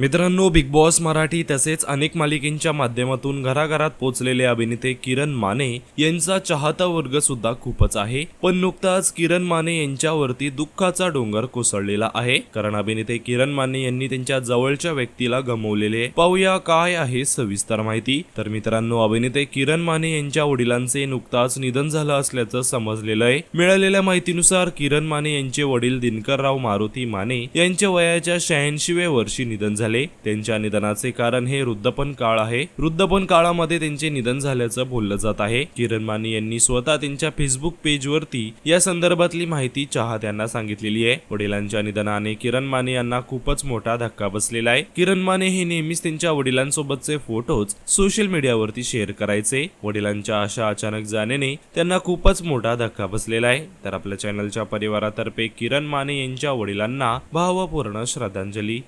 मित्रांनो big boss Marathi तसेच अनेक मालिकेंच्या माध्यमातून घराघरात पोहोचलेले अभिनेते किरण माने यांचा चाहता वर्ग सुद्धा खूपच आहे. पण नुकताच किरण माने यांच्यावरती दुःखाचा डोंगर कोसळलेला आहे. कारण अभिनेते किरण माने यांनी त्यांच्या जवळच्या व्यक्तीला गमवलेले पाहूया काय आहे सविस्तर माहिती. तर मित्रांनो अभिनेते किरण माने यांच्या वडिलांचे नुकताच निधन झालं असल्याचं समजलेलं आहे. मिळालेल्या माहितीनुसार किरण माने यांचे वडील दिनकरराव मारुती माने यांच्या वयाच्या शहाऐंशीव्या वर्षी निधन झाले. झाले. त्यांच्या निधनाचे कारण हे वृद्धपण काळ आहे. वृद्धपण काळामध्ये त्यांचे निधन झाल्याचं बोललं जात आहे. किरण माने यांनी स्वतः त्यांच्या फेसबुक पेजवरती या संदर्भातली माहिती चाहत्यांना सांगितलेली आहे. वडिलांच्या निधनाने किरण माने यांना खूपच मोठा धक्का बसलेला आहे. किरण माने हे नेहमीच त्यांच्या वडिलांसोबतचे फोटोज सोशल मीडियावरती शेअर करायचे. वडिलांच्या अशा अचानक जाण्याने त्यांना खूपच मोठा धक्का बसलेला आहे. तर आपल्या चॅनलच्या परिवारातर्फे किरण माने यांच्या वडिलांना भावपूर्ण श्रद्धांजली.